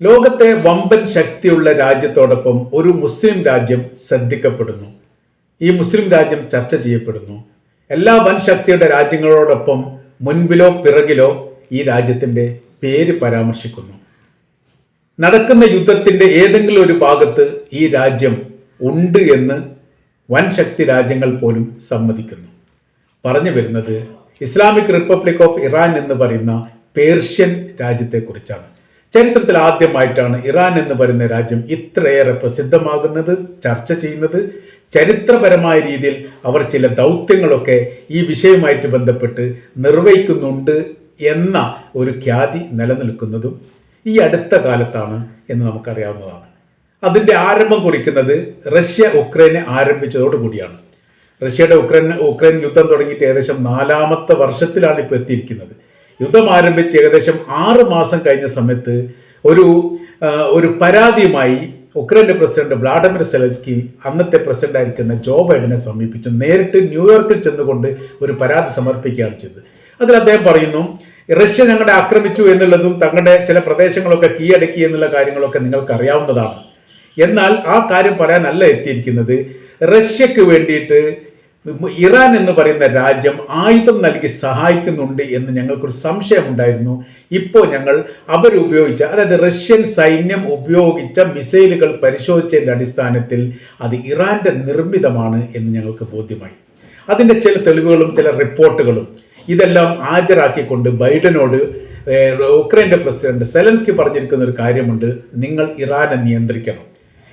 ലോകത്തെ വമ്പൻ ശക്തിയുള്ള രാജ്യത്തോടൊപ്പം ഒരു മുസ്ലിം രാജ്യം ശ്രദ്ധിക്കപ്പെടുന്നു. ഈ മുസ്ലിം രാജ്യം ചർച്ച ചെയ്യപ്പെടുന്നു. എല്ലാ വൻ ശക്തിയുടെ രാജ്യങ്ങളോടൊപ്പം മുൻപിലോ പിറകിലോ ഈ രാജ്യത്തിന്റെ പേര് പരാമർശിക്കുന്നു. നടക്കുന്ന യുദ്ധത്തിന്റെ ഏതെങ്കിലും ഒരു ഭാഗത്ത് ഈ രാജ്യം ഉണ്ട് എന്ന് വൻ ശക്തി രാജ്യങ്ങൾ പോലും സമ്മതിക്കുന്നു. പറഞ്ഞു വരുന്നത് ഇസ്ലാമിക് റിപ്പബ്ലിക് ഓഫ് ഇറാൻ എന്ന് പറയുന്ന പേർഷ്യൻ രാജ്യത്തെക്കുറിച്ചാണ്. ചരിത്രത്തിൽ ആദ്യമായിട്ടാണ് ഇറാൻ എന്ന് പറയുന്ന രാജ്യം ഇത്രയേറെ പ്രസിദ്ധമാകുന്നത് ചർച്ച ചെയ്യുന്നത്. ചരിത്രപരമായ രീതിയിൽ അവർ ചില ദൗത്യങ്ങളൊക്കെ ഈ വിഷയവുമായിട്ട് ബന്ധപ്പെട്ട് നിർവഹിക്കുന്നുണ്ട് എന്ന ഒരു ഖ്യാതി നിലനിൽക്കുന്നതും ഈ അടുത്ത കാലത്താണ് എന്ന് നമുക്കറിയാവുന്നതാണ്. അതിന്റെ ആരംഭം കുറിക്കുന്നത് റഷ്യ ഉക്രൈനെ ആരംഭിച്ചതോടുകൂടിയാണ് റഷ്യയുടെ ഉക്രൈൻ ഉക്രൈൻ യുദ്ധം തുടങ്ങിയിട്ട് ഏകദേശം നാലാമത്തെ വർഷത്തിലാണ് ഇപ്പോൾ എത്തിയിരിക്കുന്നത്. യുദ്ധം ആരംഭിച്ച് ഏകദേശം ആറ് മാസം കഴിഞ്ഞ സമയത്ത് ഒരു ഒരു പരാതിയുമായി ഉക്രൈന്റെ പ്രസിഡന്റ് വ്ളാഡിമിർ സെലസ്കി അന്നത്തെ പ്രസിഡന്റ് ആയിരിക്കുന്ന ജോ ബൈഡനെ സമീപിച്ചു. നേരിട്ട് ന്യൂയോർക്കിൽ ചെന്നുകൊണ്ട് ഒരു പരാതി സമർപ്പിക്കുകയാണ് ചെയ്തത്. അതിൽ അദ്ദേഹം പറയുന്നു റഷ്യ ഞങ്ങളെ ആക്രമിച്ചു എന്നുള്ളതും തങ്ങളുടെ ചില പ്രദേശങ്ങളൊക്കെ കീഴടക്കി എന്നുള്ള കാര്യങ്ങളൊക്കെ നിങ്ങൾക്ക് അറിയാവുന്നതാണ് എന്നാൽ ആ കാര്യം പറയാനല്ല എത്തിയിരിക്കുന്നത്. റഷ്യക്ക് വേണ്ടിയിട്ട് ഇറാൻ എന്ന് പറയുന്ന രാജ്യം ആയുധം നൽകി സഹായിക്കുന്നുണ്ട് എന്ന് ഞങ്ങൾക്കൊരു സംശയമുണ്ടായിരുന്നു. ഇപ്പോൾ ഞങ്ങൾ അവരുപയോഗിച്ച അതായത് റഷ്യൻ സൈന്യം ഉപയോഗിച്ച മിസൈലുകൾ പരിശോധിച്ചതിന്റെ അടിസ്ഥാനത്തിൽ അത് ഇറാന്റെ നിർമ്മിതമാണ് എന്ന് ഞങ്ങൾക്ക് ബോധ്യമായി. അതിന്റെ ചില തെളിവുകളും ചില റിപ്പോർട്ടുകളും ഇതെല്ലാം ഹാജരാക്കിക്കൊണ്ട് ബൈഡനോട് ഉക്രൈന്റെ പ്രസിഡന്റ് സെലൻസ്കി പറഞ്ഞിരിക്കുന്ന ഒരു കാര്യമുണ്ട്. നിങ്ങൾ ഇറാനെ നിയന്ത്രിക്കണം.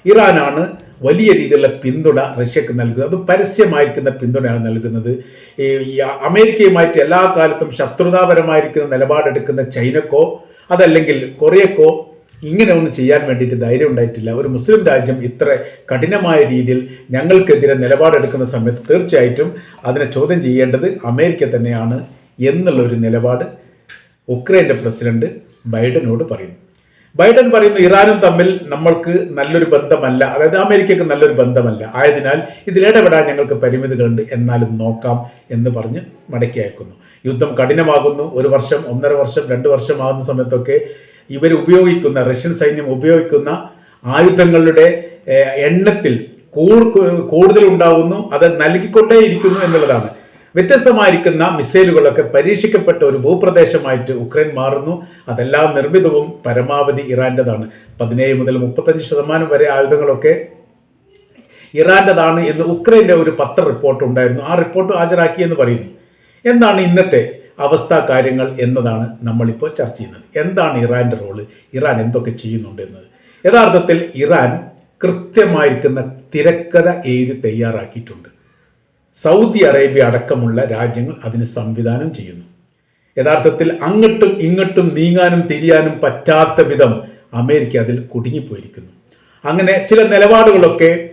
ഇറാനാണ് വലിയ രീതിയിലുള്ള പിന്തുണ റഷ്യക്ക് നൽകുന്നത്. അത് പരസ്യമായിരിക്കുന്ന പിന്തുണയാണ് നൽകുന്നത്. ഈ അമേരിക്കയുമായിട്ട് എല്ലാ കാലത്തും ശത്രുതാപരമായിരിക്കുന്ന നിലപാടെടുക്കുന്ന ചൈനക്കോ അതല്ലെങ്കിൽ കൊറിയക്കോ ഇങ്ങനെ ഒന്നും ചെയ്യാൻ വേണ്ടിയിട്ട് ധൈര്യം ഉണ്ടായിട്ടില്ല. ഒരു മുസ്ലിം രാജ്യം ഇത്ര കഠിനമായ രീതിയിൽ ഞങ്ങൾക്കെതിരെ നിലപാടെടുക്കുന്ന സമയത്ത് തീർച്ചയായിട്ടും അതിനെ ചോദ്യം ചെയ്യേണ്ടത് അമേരിക്ക തന്നെയാണ് എന്നുള്ള ഒരു നിലപാട് ഉക്രൈന്റെ പ്രസിഡന്റ് ബൈഡനോട് പറയുന്നു. ബൈഡൻ പറയുന്നു ഇറാനും തമ്മിൽ നമ്മൾക്ക് നല്ലൊരു ബന്ധമല്ല. അതായത് അമേരിക്കക്ക് നല്ലൊരു ബന്ധമല്ല. ആയതിനാൽ ഇതിലിടപെടാൻ ഞങ്ങൾക്ക് പരിമിതികളുണ്ട് എന്നാലും നോക്കാം എന്ന് പറഞ്ഞ് മടക്കി അയക്കുന്നു. യുദ്ധം കഠിനമാകുന്നു. ഒരു വർഷം ഒന്നര വർഷം രണ്ട് വർഷം ആകുന്ന സമയത്തൊക്കെ ഇവർ ഉപയോഗിക്കുന്ന റഷ്യൻ സൈന്യം ഉപയോഗിക്കുന്ന ആയുധങ്ങളുടെ എണ്ണത്തിൽ കൂടു- കൂടുതൽ ഉണ്ടാകുന്നു അത് നൽകിക്കൊണ്ടേയിരിക്കുന്നു എന്നുള്ളതാണ്. വ്യത്യസ്തമായിരിക്കുന്ന മിസൈലുകളൊക്കെ പരീക്ഷിക്കപ്പെട്ട ഒരു ഭൂപ്രദേശമായിട്ട് ഉക്രൈൻ മാറുന്നു. അതെല്ലാം നിർമ്മിതവും പരമാവധി ഇറാന്റെതാണ് പതിനേഴ് മുതൽ മുപ്പത്തഞ്ച് ശതമാനം വരെ ആയുധങ്ങളൊക്കെ ഇറാന്റെതാണ് എന്ന് ഉക്രൈന്റെ ഒരു പത്ര റിപ്പോർട്ട് ഉണ്ടായിരുന്നു. ആ റിപ്പോർട്ട് ഹാജരാക്കി എന്ന് പറയുന്നു. എന്താണ് ഇന്നത്തെ അവസ്ഥ കാര്യങ്ങൾ എന്നതാണ് നമ്മളിപ്പോൾ ചർച്ച ചെയ്യുന്നത്. എന്താണ് ഇറാന്റെ റോൾ? ഇറാൻ എന്തൊക്കെ ചെയ്യുന്നുണ്ട് എന്നത്. യഥാർത്ഥത്തിൽ ഇറാൻ കൃത്യമായിരിക്കുന്ന തിരക്കഥ എഴുതി തയ്യാറാക്കിയിട്ടുണ്ട്. സൗദി അറേബ്യ അടക്കമുള്ള രാജ്യങ്ങൾ അതിന് സംവിധാനം ചെയ്യുന്നു. യഥാർത്ഥത്തിൽ അങ്ങോട്ടും ഇങ്ങോട്ടും നീങ്ങാനും തിരിയാനും പറ്റാത്ത വിധം അമേരിക്ക അതിൽ കുടുങ്ങിപ്പോയിരിക്കുന്നു. അങ്ങനെ ചില നിലപാടുകളൊക്കെ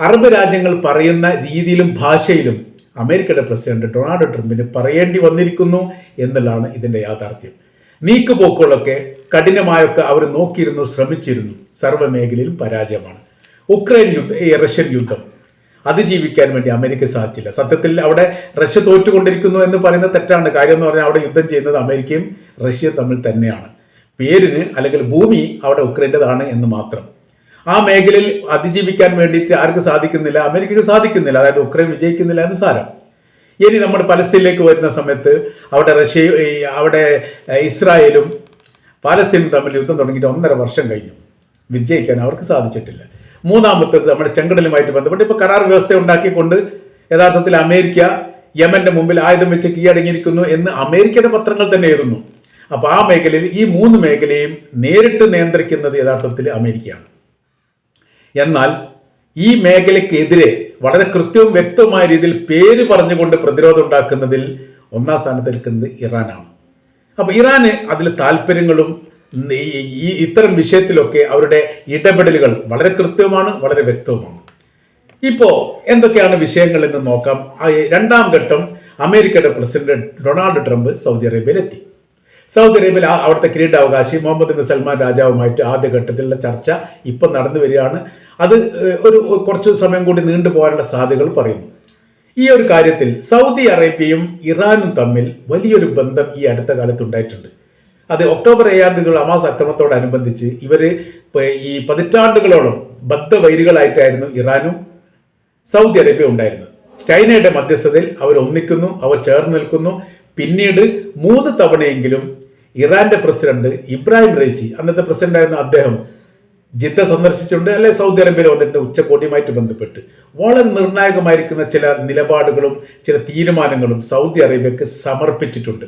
അറബ് രാജ്യങ്ങൾ പറയുന്ന രീതിയിലും ഭാഷയിലും അമേരിക്കയുടെ പ്രസിഡന്റ് ഡൊണാൾഡ് ട്രംപിന് പറയേണ്ടി വന്നിരിക്കുന്നു എന്നുള്ളതാണ് ഇതിന്റെ യാഥാർത്ഥ്യം. നീക്കുപോക്കുകളൊക്കെ കഠിനമായൊക്കെ അവർ നോക്കിയിരുന്നു ശ്രമിച്ചിരുന്നു. സർവമേഖലയിലും പരാജയമാണ്. ഉക്രൈൻ യുദ്ധം റഷ്യൻ യുദ്ധം. അതിജീവിക്കാൻ വേണ്ടി അമേരിക്ക സാധിച്ചില്ല. സത്യത്തിൽ അവിടെ റഷ്യ തോറ്റുകൊണ്ടിരിക്കുന്നു എന്ന് പറയുന്നത് തെറ്റാണ്. കാര്യം എന്ന് പറഞ്ഞാൽ അവിടെ യുദ്ധം ചെയ്യുന്നത് അമേരിക്കയും റഷ്യയും തമ്മിൽ തന്നെയാണ്. പേരിന് അല്ലെങ്കിൽ ഭൂമി അവിടെ ഉക്രൈന്റെതാണ് എന്ന് മാത്രം. ആ മേഖലയിൽ അതിജീവിക്കാൻ വേണ്ടിയിട്ട് ആർക്ക് സാധിക്കുന്നില്ല? അമേരിക്കക്ക് സാധിക്കുന്നില്ല. അതായത് ഉക്രൈൻ വിജയിക്കുന്നില്ല എന്ന് സാരം. ഇനി നമ്മൾ പലസ്തീനിലേക്ക് വരുന്ന സമയത്ത് അവിടെ റഷ്യ അവിടെ ഇസ്രായേലും പാലസ്തീനും തമ്മിൽ യുദ്ധം തുടങ്ങിയിട്ട് ഒന്നര വർഷം കഴിഞ്ഞു. വിജയിക്കാൻ അവർക്ക് സാധിച്ചിട്ടില്ല. മൂന്നാമത്തേത് നമ്മുടെ ചെങ്കടലുമായിട്ട് ബന്ധപ്പെട്ട് ഇപ്പോൾ കരാർ വ്യവസ്ഥ ഉണ്ടാക്കിക്കൊണ്ട് യഥാർത്ഥത്തിൽ അമേരിക്ക യമന്റെ മുമ്പിൽ ആയുധം വെച്ച് കീഴടങ്ങിയിരിക്കുന്നു എന്ന് അമേരിക്കയുടെ പത്രങ്ങൾ തന്നെ എഴുതുന്നു. അപ്പോൾ ആ മേഖലയിൽ ഈ മൂന്ന് മേഖലയും നേരിട്ട് നിയന്ത്രിക്കുന്നത് യഥാർത്ഥത്തിൽ അമേരിക്കയാണ്. എന്നാൽ ഈ മേഖലയ്ക്കെതിരെ വളരെ കൃത്യവും വ്യക്തവുമായ രീതിയിൽ പേര് പറഞ്ഞുകൊണ്ട് പ്രതിരോധം ഉണ്ടാക്കുന്നതിൽ ഒന്നാം സ്ഥാനത്ത് നിൽക്കുന്നത് ഇറാനാണ്. അപ്പോൾ ഇറാന് അതിൽ താല്പര്യങ്ങളും ഈ ഇത്തരം വിഷയത്തിലൊക്കെ അവരുടെ ഇടപെടലുകൾ വളരെ കൃത്യവുമാണ് വളരെ വ്യക്തവുമാണ്. ഇപ്പോൾ എന്തൊക്കെയാണ് വിഷയങ്ങൾ എന്ന് നോക്കാം രണ്ടാം ഘട്ടം അമേരിക്കയുടെ പ്രസിഡന്റ് ഡൊണാൾഡ് ട്രംപ് സൗദി അറേബ്യയിലെത്തി. സൗദി അറേബ്യയിൽ അവിടുത്തെ കിരീടാവകാശി മുഹമ്മദ് ബിൻ സൽമാൻ രാജാവുമായിട്ട് ആദ്യഘട്ടത്തിലുള്ള ചർച്ച ഇപ്പം നടന്നു വരികയാണ്. അത് ഒരു കുറച്ച് സമയം കൂടി നീണ്ടു പോകാനുള്ള സാധ്യതകൾ പറയുന്നു ഈ ഒരു കാര്യത്തിൽ സൗദി അറേബ്യയും ഇറാനും തമ്മിൽ വലിയൊരു ബന്ധം ഈ അടുത്ത കാലത്ത് ഉണ്ടായിട്ടുണ്ട്. അത് ഒക്ടോബർ ഏഴാം തീയതിയുള്ള അമാസ അക്രമത്തോടനുബന്ധിച്ച് ഇവർ ഈ പതിറ്റാണ്ടുകളോളം ബദ്ധവൈരികളായിട്ടായിരുന്നു ഇറാനും സൗദി അറേബ്യ ഉണ്ടായിരുന്നത്. ചൈനയുടെ മധ്യസ്ഥതയിൽ അവർ ഒന്നിക്കുന്നു അവർ ചേർന്ന് നിൽക്കുന്നു. പിന്നീട് മൂന്ന് തവണയെങ്കിലും ഇറാന്റെ പ്രസിഡന്റ് ഇബ്രാഹിം റൈസി അന്നത്തെ പ്രസിഡന്റ് ആയിരുന്ന അദ്ദേഹം ജിദ്ദ സന്ദർശിച്ചിട്ടുണ്ട് അല്ലെ സൗദി അറേബ്യയിൽ വന്നിട്ട് ഉച്ചകോടിയുമായിട്ട് ബന്ധപ്പെട്ട്. വളരെ നിർണായകമായിരിക്കുന്ന ചില നിലപാടുകളും ചില തീരുമാനങ്ങളും സൗദി അറേബ്യക്ക് സമർപ്പിച്ചിട്ടുണ്ട്.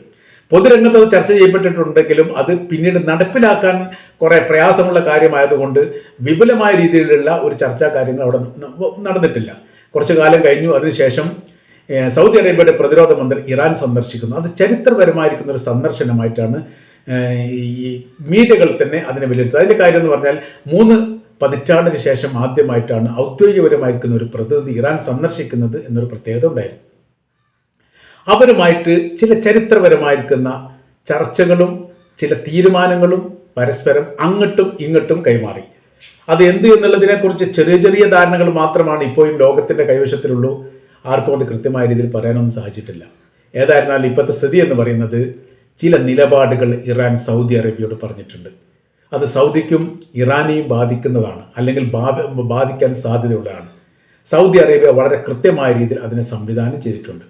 പൊതുരംഗത്ത് അത് ചർച്ച ചെയ്യപ്പെട്ടിട്ടുണ്ടെങ്കിലും അത് പിന്നീട് നടപ്പിലാക്കാൻ കുറേ പ്രയാസമുള്ള കാര്യമായതുകൊണ്ട് വിപുലമായ രീതിയിലുള്ള ഒരു ചർച്ചാ കാര്യങ്ങൾ അവിടെ നടന്നിട്ടില്ല. കുറച്ചു കാലം കഴിഞ്ഞു. അതിനുശേഷം സൗദി അറേബ്യയുടെ പ്രതിരോധ മന്ത്രി ഇറാൻ സന്ദർശിക്കുന്നു. അത് ചരിത്രപരമായിരിക്കുന്ന ഒരു സന്ദർശനമായിട്ടാണ് ഈ മീഡിയകൾ തന്നെ അതിനെ വിലയിരുത്തുന്നത്. അതിന്റെ കാര്യം എന്ന് പറഞ്ഞാൽ മൂന്ന് പതിറ്റാണ്ടിന് ശേഷം ആദ്യമായിട്ടാണ് ഔദ്യോഗികപരമായിരിക്കുന്ന ഒരു പ്രതിനിധി ഇറാൻ സന്ദർശിക്കുന്നത് എന്നൊരു പ്രത്യേകത ഉണ്ടായിരുന്നു. അവരുമായിട്ട് ചില ചരിത്രപരമായിരിക്കുന്ന ചർച്ചകളും ചില തീരുമാനങ്ങളും പരസ്പരം അങ്ങോട്ടും ഇങ്ങോട്ടും കൈമാറി. അത് എന്ത് എന്നുള്ളതിനെക്കുറിച്ച് ചെറിയ ചെറിയ ധാരണകൾ മാത്രമാണ് ഇപ്പോഴും ലോകത്തിന്റെ കൈവശത്തിലുള്ളൂ. ആർക്കും അത് കൃത്യമായ രീതിയിൽ പറയാനൊന്നും സാധിച്ചിട്ടില്ല. ഏതായിരുന്നാലും ഇപ്പോഴത്തെ സ്ഥിതി എന്ന് പറയുന്നത് ചില നിലപാടുകൾ ഇറാൻ സൗദി അറേബ്യയോട് പറഞ്ഞിട്ടുണ്ട്. അത് സൗദിക്കും ഇറാനെയും ബാധിക്കുന്നതാണ് അല്ലെങ്കിൽ ബാധിക്കാൻ സാധ്യതയുള്ളതാണ്. സൗദി അറേബ്യ വളരെ കൃത്യമായ രീതിയിൽ അതിനെ സംവിധാനം ചെയ്തിട്ടുണ്ട്.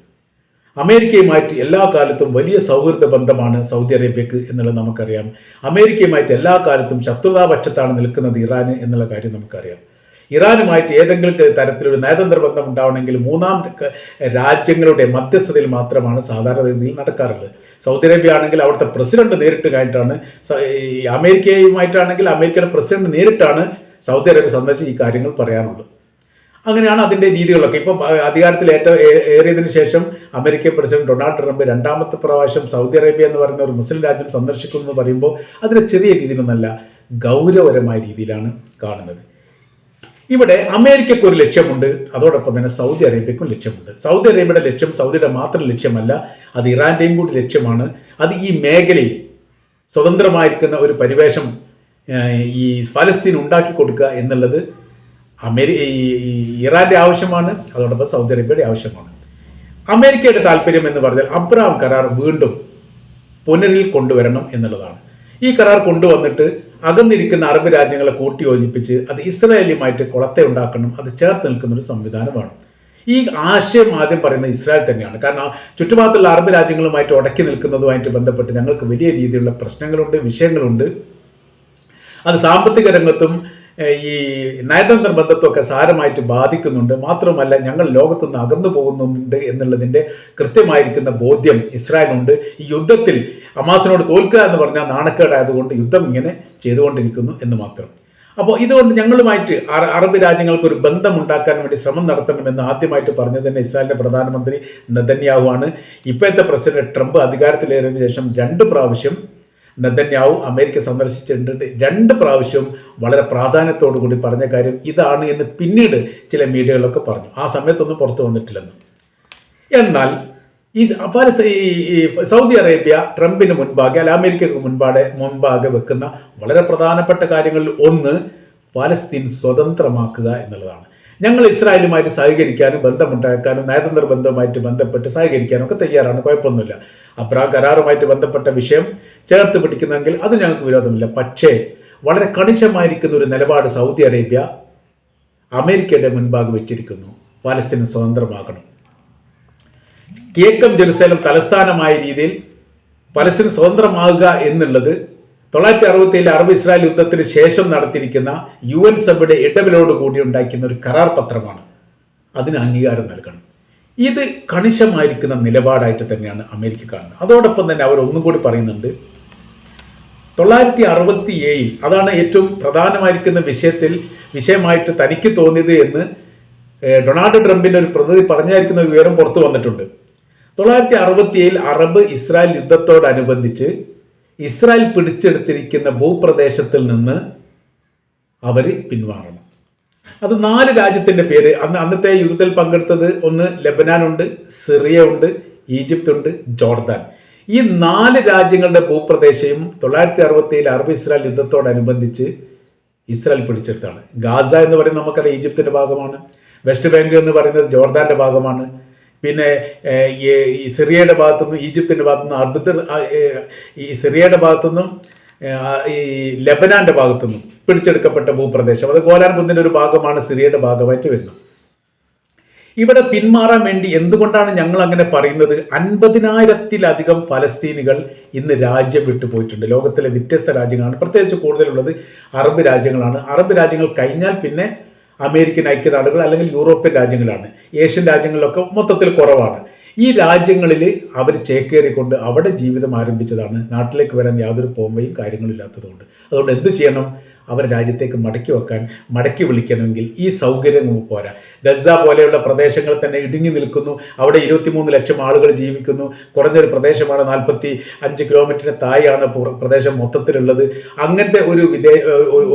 അമേരിക്കയുമായിട്ട് എല്ലാ കാലത്തും വലിയ സൗഹൃദ ബന്ധമാണ് സൗദി അറേബ്യക്ക് എന്നുള്ളത് നമുക്കറിയാം. അമേരിക്കയുമായിട്ട് എല്ലാ കാലത്തും ശത്രുതാപക്ഷത്താണ് നിൽക്കുന്നത് ഇറാൻ എന്നുള്ള കാര്യം നമുക്കറിയാം. ഇറാനുമായിട്ട് ഏതെങ്കിലും തരത്തിലൊരു നയതന്ത്ര ബന്ധം ഉണ്ടാവണമെങ്കിൽ മൂന്നാം രാജ്യങ്ങളുടെ മധ്യസ്ഥതയിൽ മാത്രമാണ് സാധാരണ രീതിയിൽ നടക്കാറുള്ളത്. സൗദി അറേബ്യ ആണെങ്കിൽ അവിടുത്തെ പ്രസിഡന്റ് നേരിട്ട് കഴിഞ്ഞിട്ടാണ് അമേരിക്കയുമായിട്ടാണെങ്കിൽ അമേരിക്കയുടെ പ്രസിഡന്റ് നേരിട്ടാണ് സൗദി അറേബ്യ സന്ദർശിച്ച് ഈ കാര്യങ്ങൾ പറയാനുള്ളത് അങ്ങനെയാണ് അതിന്റെ രീതികളൊക്കെ. ഇപ്പം അധികാരത്തിൽ ഏറ്റവും ഏറിയതിന് ശേഷം അമേരിക്കൻ പ്രസിഡന്റ് ഡൊണാൾഡ് ട്രംപ് രണ്ടാമത്തെ പ്രാവശ്യം സൗദി അറേബ്യ എന്ന് പറയുന്ന ഒരു മുസ്ലിം രാജ്യം സന്ദർശിക്കുന്നു എന്ന് പറയുമ്പോൾ അതിന് ചെറിയ രീതിയിലൊന്നല്ല ഗൗരവപരമായ രീതിയിലാണ് കാണുന്നത്. ഇവിടെ അമേരിക്കയ്ക്ക് ഒരു ലക്ഷ്യമുണ്ട്. അതോടൊപ്പം തന്നെ സൗദി അറേബ്യക്കും ലക്ഷ്യമുണ്ട്. സൗദി അറേബ്യയുടെ ലക്ഷ്യം സൗദിയുടെ മാത്രം ലക്ഷ്യമല്ല അത് ഇറാന്റെയും കൂടി ലക്ഷ്യമാണ്. അത് ഈ മേഖലയിൽ സ്വതന്ത്രമായിരിക്കുന്ന ഒരു പരിവേഷം ഈ ഫലസ്തീൻ ഉണ്ടാക്കി കൊടുക്കുക എന്നുള്ളത് അമേരി ഇറാന്റെ ആവശ്യമാണ് അതോടൊപ്പം സൗദി അറേബ്യയുടെ ആവശ്യമാണ്. അമേരിക്കയുടെ താല്പര്യം എന്ന് പറഞ്ഞാൽ അബ്രഹാം കരാർ വീണ്ടും പുനരിൽ കൊണ്ടുവരണം എന്നുള്ളതാണ്. ഈ കരാർ കൊണ്ടുവന്നിട്ട് അകന്നിരിക്കുന്ന അറബ് രാജ്യങ്ങളെ കൂട്ടി യോജിപ്പിച്ച് അത് ഇസ്രായേലുമായിട്ട് കുളത്തെ ഉണ്ടാക്കണം അത് ചേർത്ത് നിൽക്കുന്ന ഒരു സംവിധാനമാണ്. ഈ ആശയം ആദ്യം പറയുന്നത് ഇസ്രായേൽ തന്നെയാണ്. കാരണം ആ ചുറ്റുപാടത്തുള്ള അറബ് രാജ്യങ്ങളുമായിട്ട് ഉടക്കി നിൽക്കുന്നതുമായിട്ട് ബന്ധപ്പെട്ട് ഞങ്ങൾക്ക് വലിയ രീതിയിലുള്ള പ്രശ്നങ്ങളുണ്ട് വിഷയങ്ങളുണ്ട്. അത് സാമ്പത്തിക രംഗത്തും ഈ നയതന്ത്ര ബന്ധത്തൊക്കെ സാരമായിട്ട് ബാധിക്കുന്നുണ്ട്. മാത്രമല്ല ഞങ്ങൾ ലോകത്തു നിന്ന് അകന്നു പോകുന്നുണ്ട് എന്നുള്ളതിന്റെ കൃത്യമായിരിക്കുന്ന ബോധ്യം ഇസ്രായേലുണ്ട് ഈ യുദ്ധത്തിൽ അമാസിനോട് തോൽക്കുക എന്ന് പറഞ്ഞാൽ നാണക്കേടായതുകൊണ്ട് യുദ്ധം ഇങ്ങനെ ചെയ്തുകൊണ്ടിരിക്കുന്നു എന്ന് മാത്രം. അപ്പോൾ ഇതുകൊണ്ട് ഞങ്ങളുമായിട്ട് അറബ് രാജ്യങ്ങൾക്ക് ഒരു ബന്ധം ഉണ്ടാക്കാൻ വേണ്ടി ശ്രമം നടത്തണമെന്ന് ആദ്യമായിട്ട് പറഞ്ഞത് തന്നെ ഇസ്രായേലിന്റെ പ്രധാനമന്ത്രി നെതന്യാഹു ആണ് ഇപ്പോഴത്തെ പ്രസിഡന്റ് ട്രംപ് അധികാരത്തിലേറിയതിനു ശേഷം രണ്ട് പ്രാവശ്യം നെതന്യാഹു അമേരിക്ക സന്ദർശിച്ചിട്ടുണ്ട്. രണ്ട് പ്രാവശ്യം വളരെ പ്രാധാന്യത്തോടു കൂടി പറഞ്ഞ കാര്യം ഇതാണ് എന്ന് പിന്നീട് ചില മീഡിയകളൊക്കെ പറഞ്ഞു. ആ സമയത്തൊന്നും പുറത്തു വന്നിട്ടില്ലെന്ന്. എന്നാൽ ഈ സൗദി അറേബ്യ ട്രംപിന് മുൻപാകെ അല്ല അമേരിക്കക്ക് മുൻപാടെ മുൻപാകെ വെക്കുന്ന വളരെ പ്രധാനപ്പെട്ട കാര്യങ്ങളിൽ ഒന്ന് പാലസ്തീൻ സ്വതന്ത്രമാക്കുക എന്നുള്ളതാണ്. ഞങ്ങൾ ഇസ്രായേലുമായിട്ട് സഹകരിക്കാനും ബന്ധമുണ്ടാക്കാനും നയതന്ത്ര ബന്ധവുമായിട്ട് ബന്ധപ്പെട്ട് സഹകരിക്കാനും ഒക്കെ തയ്യാറാണ്. കുഴപ്പമൊന്നുമില്ല. അബ്രാം കരാറുമായിട്ട് ബന്ധപ്പെട്ട വിഷയം ചേർത്ത് പിടിക്കുന്നെങ്കിൽ അത് ഞങ്ങൾക്ക് വിരോധമില്ല. പക്ഷേ വളരെ കണിശമായിരിക്കുന്ന ഒരു നിലപാട് സൗദി അറേബ്യ അമേരിക്കയുടെ മുൻപാകെ വെച്ചിരിക്കുന്നു. ഫലസ്തീൻ സ്വതന്ത്രമാകണം. കിഴക്കം ജെറുസലം തലസ്ഥാനമായ രീതിയിൽ പലസ്തീൻ സ്വതന്ത്രമാകുക എന്നുള്ളത് തൊള്ളായിരത്തി അറുപത്തി ഏഴിലെ അറബ് ഇസ്രായേൽ യുദ്ധത്തിന് ശേഷം നടത്തിയിരിക്കുന്ന യു എൻ സഭയുടെ ഇടവിലോട് കൂടി ഉണ്ടാക്കുന്ന ഒരു കരാർ പത്രമാണ്. അതിന് അംഗീകാരം നൽകണം. ഇത് കണിശമായിരിക്കുന്ന നിലപാടായിട്ട് തന്നെയാണ് അമേരിക്ക കാണുന്നത്. അതോടൊപ്പം തന്നെ അവർ ഒന്നും കൂടി പറയുന്നുണ്ട് തൊള്ളായിരത്തി അറുപത്തി ഏഴിൽ അതാണ് ഏറ്റവും പ്രധാനമായിരിക്കുന്ന വിഷയത്തിൽ വിഷയമായിട്ട് തനിക്ക് തോന്നിയത് എന്ന് ഡൊണാൾഡ് ട്രംപിന്റെ ഒരു പ്രതിനിധി പറഞ്ഞായിരിക്കുന്ന വിവരം പുറത്തു വന്നിട്ടുണ്ട്. തൊള്ളായിരത്തി അറുപത്തി ഏഴിൽ അറബ് ഇസ്രായേൽ യുദ്ധത്തോടനുബന്ധിച്ച് ഇസ്രായേൽ പിടിച്ചെടുത്തിരിക്കുന്ന ഭൂപ്രദേശത്തിൽ നിന്ന് അവർ പിന്മാറണം അത് നാല് രാജ്യത്തിന്റെ പേര്. അന്ന് അന്നത്തെ യുദ്ധത്തിൽ പങ്കെടുത്തത് ഒന്ന് ലബനാനുണ്ട് സിറിയ ഉണ്ട് ഈജിപ്ത് ഉണ്ട് ജോർദാൻ. ഈ നാല് രാജ്യങ്ങളുടെ ഭൂപ്രദേശവും തൊള്ളായിരത്തി അറുപത്തി ഏഴിൽ അറബ് ഇസ്രായേൽ യുദ്ധത്തോടനുബന്ധിച്ച് ഇസ്രായേൽ പിടിച്ചെടുത്താണ്. ഗാസ എന്ന് പറയുന്നത് നമുക്കറിയാം ഈജിപ്തിന്റെ ഭാഗമാണ്. വെസ്റ്റ് ബാങ്ക് എന്ന് പറയുന്നത് ജോർദാന്റെ ഭാഗമാണ്. പിന്നെ ഈ സിറിയയുടെ ഭാഗത്തുനിന്നും ഈജിപ്തിന്റെ ഭാഗത്തുനിന്നും അർദ്ധത്തിൽ ഈ സിറിയയുടെ ഭാഗത്തുനിന്നും ഈ ലബനാന്റെ ഭാഗത്തുനിന്നും പിടിച്ചെടുക്കപ്പെട്ട ഭൂപ്രദേശം. അത് ഗോലാൻ കുന്നിന്റെ ഒരു ഭാഗമാണ് സിറിയയുടെ ഭാഗമായിട്ട് വരുന്നത്. ഇവിടെ പിന്മാറാൻ വേണ്ടി എന്തുകൊണ്ടാണ് ഞങ്ങൾ അങ്ങനെ പറയുന്നത്? അൻപതിനായിരത്തിലധികം ഫലസ്തീനികൾ ഇന്ന് രാജ്യം വിട്ടു പോയിട്ടുണ്ട്. ലോകത്തിലെ വ്യത്യസ്ത രാജ്യങ്ങളാണ്. പ്രത്യേകിച്ച് കൂടുതലുള്ളത് അറബ് രാജ്യങ്ങളാണ്. അറബ് രാജ്യങ്ങൾ കഴിഞ്ഞാൽ പിന്നെ അമേരിക്കൻ ഐക്യനാടുകൾ അല്ലെങ്കിൽ യൂറോപ്യൻ രാജ്യങ്ങളാണ്. ഏഷ്യൻ രാജ്യങ്ങളിലൊക്കെ മൊത്തത്തിൽ കുറവാണ്. ഈ രാജ്യങ്ങളിൽ അവർ ചേക്കേറിക്കൊണ്ട് അവിടെ ജീവിതം ആരംഭിച്ചതാണ്. നാട്ടിലേക്ക് വരാൻ യാതൊരു പോംവയും കാര്യങ്ങളില്ലാത്തതുകൊണ്ട്. അതുകൊണ്ട് എന്ത് ചെയ്യണം? അവർ രാജ്യത്തേക്ക് മടക്കി വെക്കാൻ മടക്കി വിളിക്കണമെങ്കിൽ ഈ സൗകര്യം നമുക്ക് പോരാ. ഗസ പോലെയുള്ള പ്രദേശങ്ങൾ തന്നെ ഇടുങ്ങി നിൽക്കുന്നു. അവിടെ ഇരുപത്തിമൂന്ന് ലക്ഷം ആളുകൾ ജീവിക്കുന്നു. കുറഞ്ഞൊരു പ്രദേശമാണ് നാൽപ്പത്തി അഞ്ച് കിലോമീറ്ററിന് താഴെയാണ് പ്രദേശം മൊത്തത്തിലുള്ളത്. അങ്ങനത്തെ ഒരു-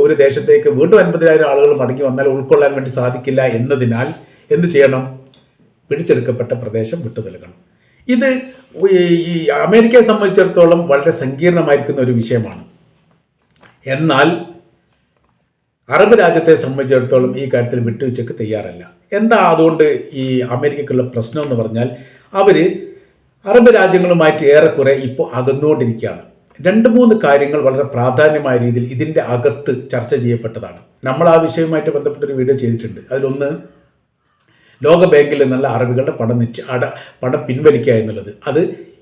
ഒരു ദേശത്തേക്ക് വീണ്ടും അൻപതിനായിരം ആളുകൾ മടങ്ങി വന്നാൽ ഉൾക്കൊള്ളാൻ വേണ്ടി സാധിക്കില്ല എന്നതിനാൽ എന്ത് ചെയ്യണം? പിടിച്ചെടുക്കപ്പെട്ട പ്രദേശം വിട്ടു നൽകണം ഇത് ഈ അമേരിക്കയെ സംബന്ധിച്ചിടത്തോളം വളരെ സങ്കീർണമായിരിക്കുന്ന ഒരു വിഷയമാണ്. എന്നാൽ അറബ് രാജ്യത്തെ സംബന്ധിച്ചിടത്തോളം ഈ കാര്യത്തിൽ വിട്ടുവീഴ്ചക്ക് തയ്യാറല്ല. എന്താ അതുകൊണ്ട് ഈ അമേരിക്കക്കുള്ള പ്രശ്നം എന്ന് പറഞ്ഞാൽ അവർ അറബ് രാജ്യങ്ങളുമായിട്ട് ഏറെക്കുറെ ഇപ്പോൾ അകന്നുകൊണ്ടിരിക്കുകയാണ്. രണ്ട് മൂന്ന് കാര്യങ്ങൾ വളരെ പ്രാധാന്യമായ രീതിയിൽ ഇതിന്റെ അകത്ത് ചർച്ച ചെയ്യപ്പെട്ടതാണ്. നമ്മൾ ആ വിഷയവുമായിട്ട് ബന്ധപ്പെട്ടൊരു വീഡിയോ ചെയ്തിട്ടുണ്ട്. അതിലൊന്ന് ലോക ബാങ്കിൽ നിന്നുള്ള അറബികളുടെ പണം നിശ്ച അട പണം പിൻവലിക്കുക എന്നുള്ളത്. അത്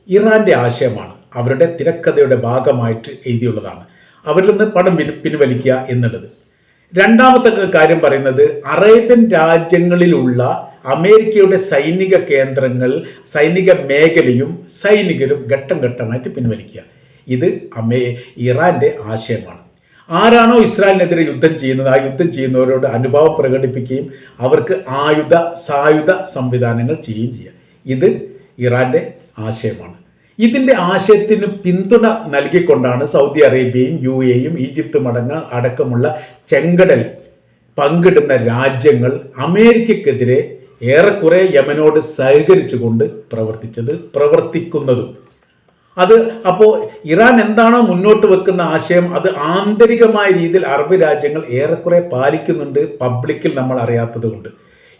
ഇറാന്റെ ആശയമാണ്. അവരുടെ തിരക്കഥയുടെ ഭാഗമായിട്ട് എഴുതിയുള്ളതാണ്. അവരിൽ നിന്ന് പണം പിൻ പിൻവലിക്കുക എന്നുള്ളത്. രണ്ടാമത്തെ കാര്യം പറയുന്നത് അറേബ്യൻ രാജ്യങ്ങളിലുള്ള അമേരിക്കയുടെ സൈനിക കേന്ദ്രങ്ങൾ സൈനിക മേഖലയും സൈനികരും ഘട്ടം ഘട്ടമായിട്ട് പിൻവലിക്കുക. ഇത് അമേ ഇറാന്റെ ആശയമാണ്. ആരാണോ ഇസ്രായേലിനെതിരെ യുദ്ധം ചെയ്യുന്നത്? ആ യുദ്ധം ചെയ്യുന്നവരോട് അനുഭാവം പ്രകടിപ്പിക്കുകയും അവർക്ക് ആയുധ സായുധ സംവിധാനങ്ങൾ ചെയ്യുകയും ചെയ്യുക ഇത് ഇറാന്റെ ആശയമാണ്. ഇതിന്റെ ആശയത്തിന് പിന്തുണ നൽകിക്കൊണ്ടാണ് സൗദി അറേബ്യയും യു എയും ഈജിപ്തും അടങ്ങ അടക്കമുള്ള ചെങ്കടൽ പങ്കിടുന്ന രാജ്യങ്ങൾ അമേരിക്കക്കെതിരെ ഏറെക്കുറെ യമനോട് സഹകരിച്ചുകൊണ്ട് പ്രവർത്തിച്ചത് പ്രവർത്തിക്കുന്നതും അത് അപ്പോൾ ഇറാൻ എന്താണോ മുന്നോട്ട് വെക്കുന്ന ആശയം അത് ആന്തരികമായ രീതിയിൽ അറബ് രാജ്യങ്ങൾ ഏറെക്കുറെ പാലിക്കുന്നുണ്ട് പബ്ലിക്കിൽ നമ്മൾ അറിയാത്തത് കൊണ്ട്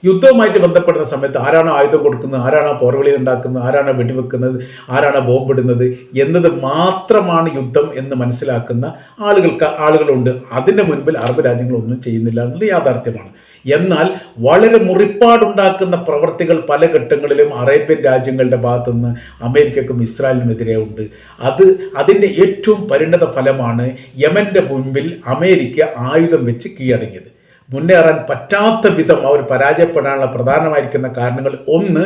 യുദ്ധവുമായിട്ട് ബന്ധപ്പെടുന്ന സമയത്ത് ആരാണോ ആയുധം കൊടുക്കുന്നത് ആരാണോ പോർവിളി ഉണ്ടാക്കുന്നത് ആരാണോ വെടിവെക്കുന്നത് ആരാണോ ബോംബിടുന്നത് എന്നത് മാത്രമാണ് യുദ്ധം എന്ന് മനസ്സിലാക്കുന്ന ആളുകൾക്ക് ആളുകളുണ്ട്. അതിന്റെ മുൻപിൽ അറബ് രാജ്യങ്ങളൊന്നും ചെയ്യുന്നില്ല എന്നുള്ളത് യാഥാർത്ഥ്യമാണ്. എന്നാൽ വളരെ മുറിപ്പാടുണ്ടാക്കുന്ന പ്രവർത്തികൾ പല ഘട്ടങ്ങളിലും അറേബ്യൻ രാജ്യങ്ങളുടെ ഭാഗത്തുനിന്ന് അമേരിക്കക്കും ഇസ്രായേലിനുമെതിരെ ഉണ്ട് അത് അതിന്റെ ഏറ്റവും പരിണത ഫലമാണ് യമന്റെ മുൻപിൽ അമേരിക്ക ആയുധം വെച്ച് കീഴടങ്ങിയത്. മുന്നേറാൻ പറ്റാത്ത വിധം അവർ പരാജയപ്പെടാനുള്ള പ്രധാനമായിരിക്കുന്ന കാരണങ്ങൾ ഒന്ന്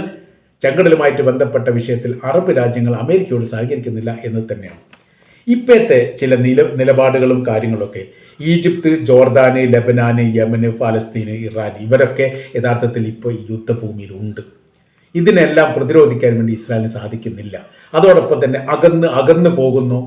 ചെങ്കടലുമായിട്ട് ബന്ധപ്പെട്ട വിഷയത്തിൽ അറബ് രാജ്യങ്ങൾ അമേരിക്കയോട് സഹകരിക്കുന്നില്ല എന്ന് തന്നെയാണ്. ഇപ്പോഴത്തെ ചില നില നിലപാടുകളും കാര്യങ്ങളൊക്കെ. ഈജിപ്ത് ജോർദാന് ലബനാന് യമന് ഫലസ്തീന് ഇറാൻ ഇവരൊക്കെ യഥാർത്ഥത്തിൽ ഇപ്പോൾ യുദ്ധഭൂമിയിലുണ്ട്. ഇതിനെല്ലാം പ്രതിരോധിക്കാൻ വേണ്ടി ഇസ്രായേലിന് സാധിക്കുന്നില്ല. അതോടൊപ്പം തന്നെ അകന്ന് അകന്നു പോകുന്നു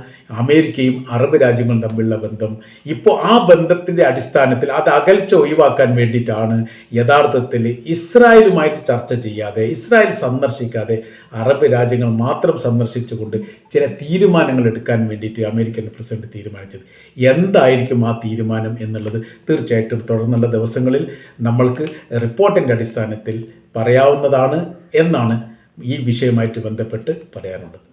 അമേരിക്കയും അറബ് രാജ്യങ്ങളും തമ്മിലുള്ള ബന്ധം. ഇപ്പോൾ ആ ബന്ധത്തിന്റെ അടിസ്ഥാനത്തിൽ അത് അകൽച്ച ഒഴിവാക്കാൻ വേണ്ടിയിട്ടാണ് യഥാർത്ഥത്തിൽ ഇസ്രായേലുമായിട്ട് ചർച്ച ചെയ്യാതെ ഇസ്രായേൽ സന്ദർശിക്കാതെ അറബ് രാജ്യങ്ങൾ മാത്രം സന്ദർശിച്ചുകൊണ്ട് ചില തീരുമാനങ്ങൾ എടുക്കാൻ വേണ്ടിയിട്ട് അമേരിക്കൻ പ്രസിഡന്റ് തീരുമാനിച്ചത്. എന്തായിരിക്കും ആ തീരുമാനം എന്നുള്ളത് തീർച്ചയായിട്ടും തുടർന്നുള്ള ദിവസങ്ങളിൽ നമ്മൾക്ക് റിപ്പോർട്ടിന്റെ അടിസ്ഥാനത്തിൽ പറയാവുന്നതാണ് എന്നാണ് ഈ വിഷയമായിട്ട് ബന്ധപ്പെട്ട് പറയാനുള്ളത്.